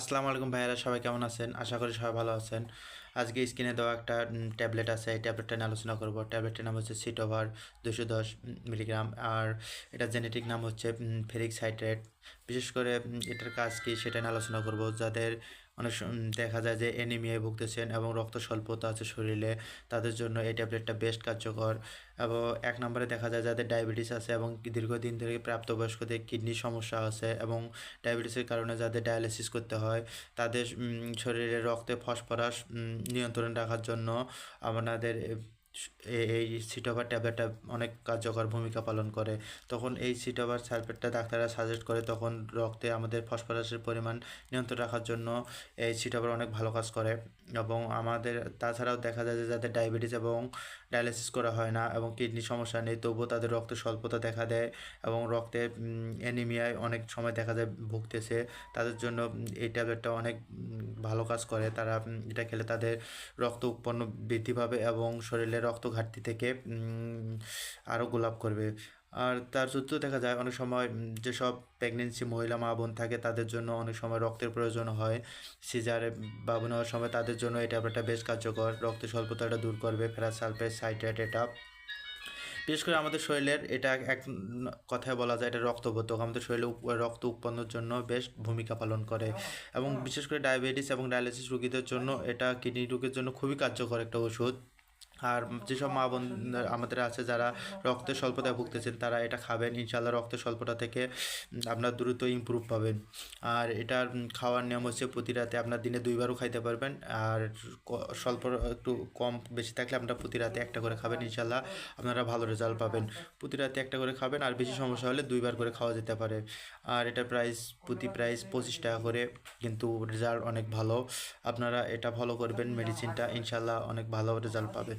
আসসালামু আলাইকুম ভাইরা সবাই কেমন আছেন? আশা করি সবাই ভালো আছেন। আজকে স্ক্রিনে দেওয়া একটা ট্যাবলেট আছে, এই ট্যাবলেটটা নিয়ে আলোচনা করব। ট্যাবলেটটির নাম হচ্ছে সিট ওভার দুশো দশ মিলিগ্রাম। আর এটা জেনেটিক নাম হচ্ছে ফেরিক সাইট্রেট। বিশেষ করে এটার কাজ কি সেটা নিয়ে আলোচনা করব। যাদের অনেক দেখা যায় যে অ্যানিমিয়ায় ভুগতেছেন এবং রক্ত স্বল্পতা আছে শরীরে, তাদের জন্য এই ট্যাবলেটটা বেস্ট কার্যকর। এবং এক নম্বরে দেখা যায় যাদের ডায়াবেটিস আছে এবং দীর্ঘদিন ধরে প্রাপ্তবয়স্কদের কিডনির সমস্যা আছে এবং ডায়াবেটিসের কারণে যাদের ডায়ালিসিস করতে হয়, তাদের শরীরে রক্তে ফসফরাস নিয়ন্ত্রণ রাখার জন্য আমাদের এই সিটোভার ট্যাবলেটটা অনেক কার্যকর ভূমিকা পালন করে। তখন এই সিটোভার সালফেটটা ডাক্তাররা সাজেস্ট করে তখন রক্তে আমাদের ফসফরাসের পরিমাণ নিয়ন্ত্রণ রাখার জন্য এই সিটোভার অনেক ভালো কাজ করে। এবং আমাদের, তাছাড়াও দেখা যায় যে যাদের ডায়াবেটিস এবং ডায়ালিসিস করা হয় না এবং কিডনির সমস্যা নেই, তবুও তাদের রক্তে স্বল্পতা দেখা দেয় এবং রক্তে অ্যানিমিয়ায় অনেক সময় দেখা যায় ভুগতেছে। তাদের জন্য এই ট্যাবলেটটা অনেক ভালো কাজ করে। তারা এটা খেলে তাদের রক্ত উৎপন্ন বৃদ্ধি পাবে এবং শরীরে রক্ত ঘাটতি থেকে আরও গোলাপ করবে। আর তার সত্ত্বেও দেখা যায় অনেক সময় যেসব প্রেগনেন্সি মহিলা মা বোন থাকে তাদের জন্য অনেক সময় রক্তের প্রয়োজন হয়। সিজারে বাবু নেওয়ার সময় তাদের জন্য এই ট্যাবলেটটা বেশ কার্যকর। রক্তের স্বল্পতাটা দূর করবে ফেরাস সালফেট সাইট্রেট এটা। বিশেষ করে আমাদের শরীরের এটা এক কথায় বলা যায় এটা রক্তবোধক। আমাদের শরীরে রক্ত উৎপন্নের জন্য বেশ ভূমিকা পালন করে। এবং বিশেষ করে ডায়াবেটিস এবং ডায়ালিসিস রোগীদের জন্য এটা কিডনি রোগের জন্য খুবই কার্যকর একটা ওষুধ। আর যেসব মা বোন আমাদের আছে যারা রক্তের স্বল্পতায় ভুগতেছেন, তারা এটা খাবেন। ইনশাল্লাহ রক্তের স্বল্পতা থেকে আপনার দ্রুত ইমপ্রুভ পাবেন। আর এটার খাওয়ার নিয়ম হচ্ছে প্রতি রাতে আপনার দিনে দুইবারও খাইতে পারবেন। আর স্বল্প, একটু কম বেশি থাকলে আপনারা প্রতি রাতে একটা করে খাবেন। ইনশাল্লাহ আপনারা ভালো রেজাল্ট পাবেন। প্রতি রাতে একটা করে খাবেন, আর বেশি সমস্যা হলে দুইবার করে খাওয়া যেতে পারে। আর এটার প্রাইস প্রতি প্রাইস পঁচিশ টাকা করে, কিন্তু রেজাল্ট অনেক ভালো। আপনারা এটা ফলো করবেন মেডিসিনটা ইনশাল্লাহ অনেক ভালো রেজাল্ট পাবেন।